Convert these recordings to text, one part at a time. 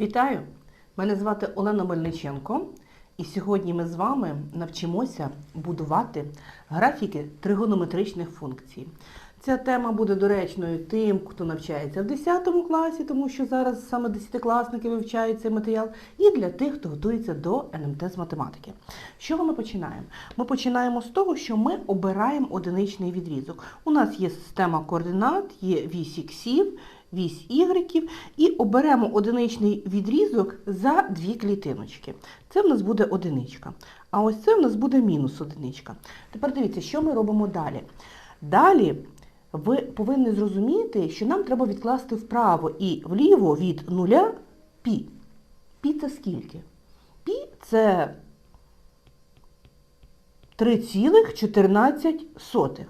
Вітаю! Мене звати Олена Мельниченко, і сьогодні ми з вами навчимося будувати графіки тригонометричних функцій. Ця тема буде доречною тим, хто навчається в 10 класі, тому що зараз саме 10-класники вивчають цей матеріал, і для тих, хто готується до НМТ з математики. Чого ми починаємо? Ми починаємо з того, що ми обираємо одиничний відрізок. У нас є система координат, є вісь іксів, вісь ігреків, і оберемо одиничний відрізок за дві клітиночки. Це в нас буде одиничка. А ось це в нас буде мінус одиничка. Тепер дивіться, що ми робимо далі. Далі ви повинні зрозуміти, що нам треба відкласти вправо і вліво від нуля пі. Пі це скільки? Пі це 3,14.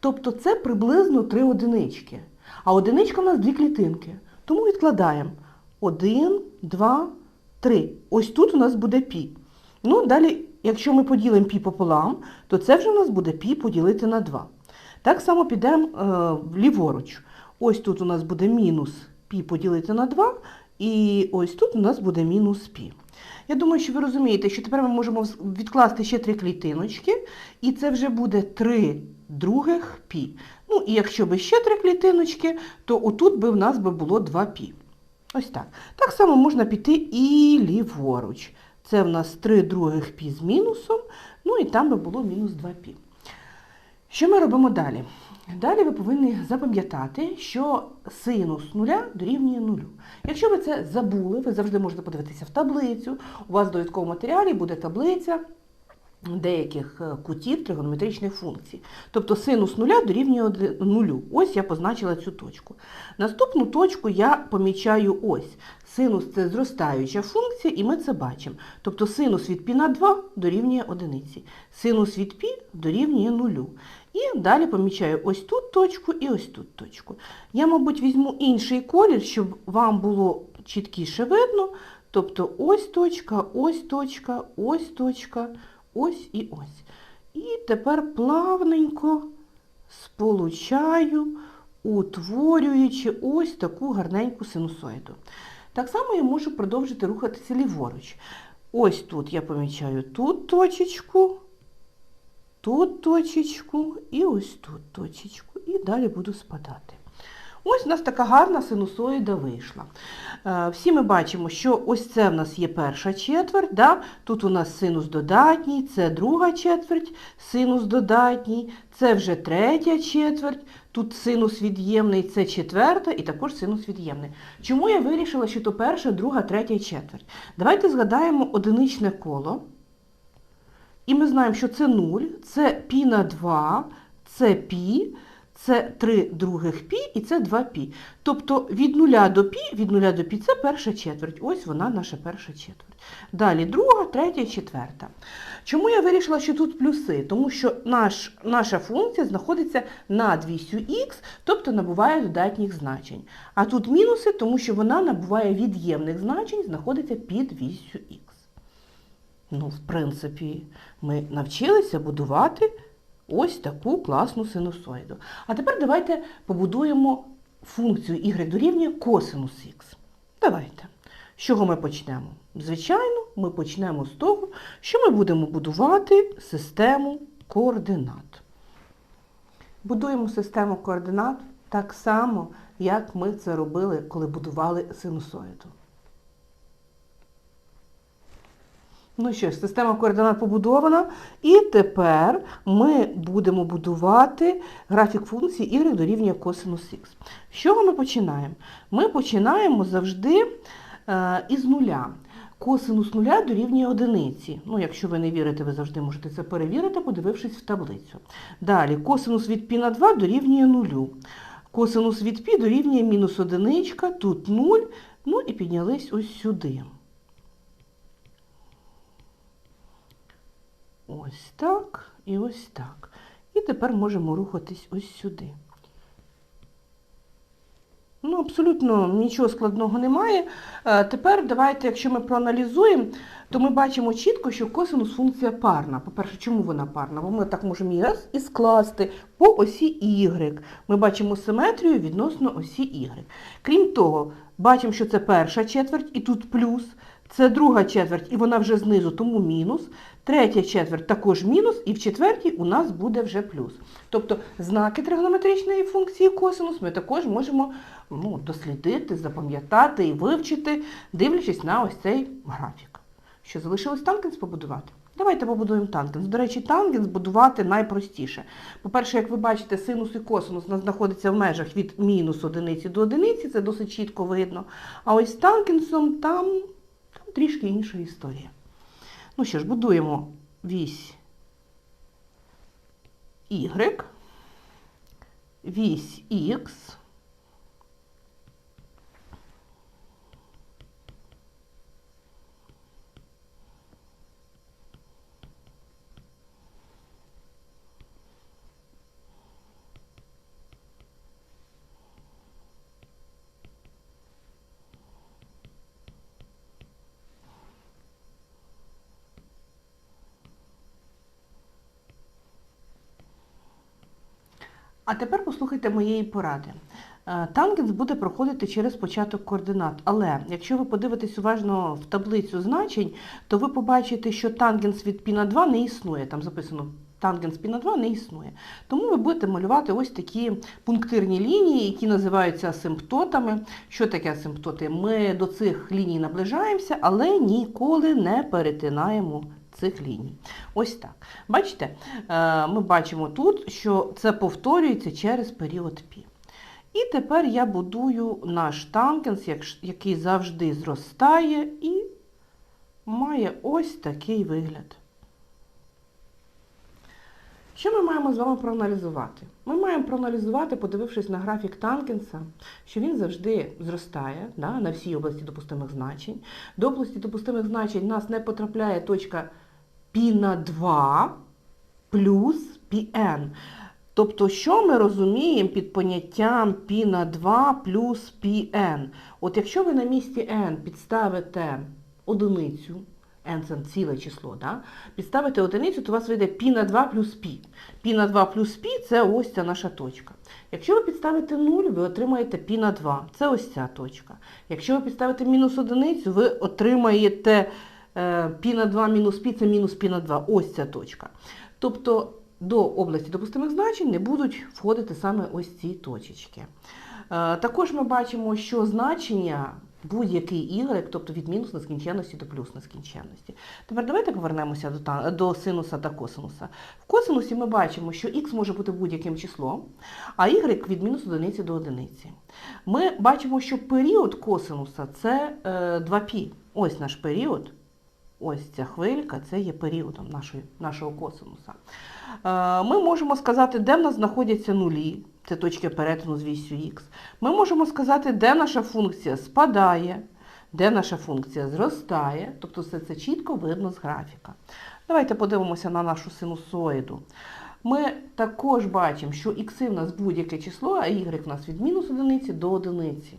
Тобто це приблизно 3 одинички. А одиничка у нас дві клітинки. Тому відкладаємо 1, 2, 3. Ось тут у нас буде пі. Ну, далі, якщо ми поділимо пі пополам, то це вже у нас буде пі поділити на 2. Так само підемо е, ліворуч. Ось тут у нас буде мінус пі поділити на 2, і ось тут у нас буде мінус пі. Я думаю, що ви розумієте, що тепер ми можемо відкласти ще три клітиночки, і це вже буде 3 других пі. Ну, і якщо би ще три клітиночки, то отут би в нас би було 2 пі. Ось так. Так само можна піти і ліворуч. Це в нас 3 других пі з мінусом, ну і там би було мінус 2 пі. Що ми робимо далі? Далі ви повинні запам'ятати, що синус нуля дорівнює нулю. Якщо ви це забули, ви завжди можете подивитися в таблицю. У вас в довідковому матеріалі буде таблиця деяких е, кутів тригонометричних функцій. Тобто синус нуля дорівнює нулю. Ось я позначила цю точку. Наступну точку я помічаю ось. Синус це зростаюча функція, і ми це бачимо. Тобто синус від пі на 2 дорівнює одиниці. Синус від пі дорівнює нулю. І далі помічаю ось тут точку і ось тут точку. Я, мабуть, візьму інший колір, щоб вам було чіткіше видно. Тобто ось точка, ось точка, ось точка, ось і ось. І тепер плавненько сполучаю, утворюючи ось таку гарненьку синусоїду. Так само я можу продовжити рухатися ліворуч. Ось тут я помічаю тут точечку, тут точечку і ось тут точечку. І далі буду спадати. Ось у нас така гарна синусоїда вийшла. Е, Всі ми бачимо, що ось це в нас є перша четверть, да? тут у нас синус додатній, це друга четверть, синус додатній, це вже третя четверть, тут синус від'ємний, це четверта і також синус від'ємний. Чому я вирішила, що то перша, друга, третя і четверть? Давайте згадаємо одиничне коло. І ми знаємо, що це 0, це пі на 2, це пі, це 3 других пі і це 2 пі. Тобто від 0 до пі, від 0 до пі це перша четверть. Ось вона наша перша четверть. Далі друга, третя четверта. Чому я вирішила, що тут плюси? Тому що наш, наша функція знаходиться над вісю х, тобто набуває додатніх значень. А тут мінуси, тому що вона набуває від'ємних значень, знаходиться під вісю х. Ну, в принципі, ми навчилися будувати ось таку класну синусоїду. А тепер давайте побудуємо функцію y дорівнює косинус х. Давайте. З чого ми почнемо? Звичайно, ми почнемо з того, що ми будемо будувати систему координат. Будуємо систему координат так само, як ми це робили, коли будували синусоїду. Ну що ж, система координат побудована. І тепер ми будемо будувати графік функції y дорівнює косинус х. З чого ми починаємо? Ми починаємо завжди е, із нуля. Косинус нуля дорівнює одиниці. Ну, якщо ви не вірите, ви завжди можете це перевірити, подивившись в таблицю. Далі, косинус від пі на 2 дорівнює нулю. Косинус від пі дорівнює мінус одиничка, тут 0, ну і піднялись ось сюди. Ось так і ось так. І тепер можемо рухатись ось сюди. Ну, абсолютно нічого складного немає. Е, Тепер давайте, якщо ми проаналізуємо, то ми бачимо чітко, що косинус функція парна. По-перше, чому вона парна? Бо ми так можемо її раз і скласти по осі y. Ми бачимо симетрію відносно осі y. Крім того, бачимо, що це перша четверть і тут плюс. Це друга четверть, і вона вже знизу, тому мінус. Третя четверть також мінус, і в четвертій у нас буде вже плюс. Тобто знаки тригонометричної функції косинус ми також можемо ну, дослідити, запам'ятати і вивчити, дивлячись на ось цей графік. Що залишилось тангенс побудувати? Давайте побудуємо тангенс. До речі, тангенс будувати найпростіше. По-перше, як ви бачите, синус і косинус у нас знаходяться в межах від мінус одиниці до одиниці, це досить чітко видно. А ось тангенсом там трішки інша історія. Ну що ж, будуємо вісь Y, вісь X, А тепер послухайте моєї поради. Е, Тангенс буде проходити через початок координат, але якщо ви подивитесь уважно в таблицю значень, то ви побачите, що тангенс від π на 2 не існує. Там записано тангенс π на 2 не існує. Тому ви будете малювати ось такі пунктирні лінії, які називаються асимптотами. Що таке асимптоти? Ми до цих ліній наближаємося, але ніколи не перетинаємо цих ліній. Ось так. Бачите, е, ми бачимо тут, що це повторюється через період π. І тепер я будую наш тангенс, як- який завжди зростає і має ось такий вигляд. Що ми маємо з вами проаналізувати? Ми маємо проаналізувати, подивившись на графік Тангенса, що він завжди зростає да, на всій області допустимих значень. До області допустимих значень в нас не потрапляє точка π на 2 плюс πn. Тобто, що ми розуміємо під поняттям π на 2 плюс πn? От якщо ви на місці n підставите одиницю, n це ціле число, да? підставите одиницю, то у вас вийде π на 2 плюс π. π на 2 плюс π – це ось ця наша точка. Якщо ви підставите 0, ви отримаєте π на 2. Це ось ця точка. Якщо ви підставите мінус одиницю, ви отримаєте Е, пі на 2 мінус пі це мінус пі на 2. Ось ця точка. Тобто до області допустимих значень не будуть входити саме ось ці точечки. Е, також ми бачимо, що значення будь-який y, тобто від мінус нескінченності до плюс нескінченності. Тепер давайте повернемося до до синуса та косинуса. В косинусі ми бачимо, що х може бути будь-яким числом, а y від мінус одиниці до одиниці. Ми бачимо, що період косинуса це е, 2π. Ось наш період. Ось ця хвилька, це є періодом нашої, нашого косинуса. Е, Ми можемо сказати, де в нас знаходяться нулі, це точки перетину з вісю х. Ми можемо сказати, де наша функція спадає, де наша функція зростає, тобто все це чітко видно з графіка. Давайте подивимося на нашу синусоїду. Ми також бачимо, що х в нас будь-яке число, а y в нас від мінус одиниці до одиниці.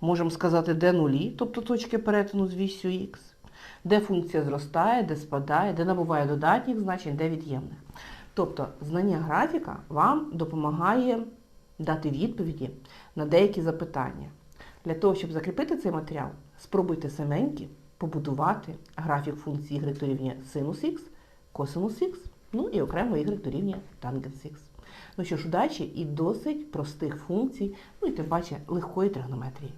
Можемо сказати, де нулі, тобто точки перетину з вісю х, де функція зростає, де спадає, де набуває додатніх значень, де від'ємних. Тобто знання графіка вам допомагає дати відповіді на деякі запитання. Для того, щоб закріпити цей матеріал, спробуйте саменьки побудувати графік функції y дорівнює синус х, косинус х, ну і окремо y дорівнює тангенс х. Ну що ж, удачі і досить простих функцій, ну і тим паче легкої тригонометрії.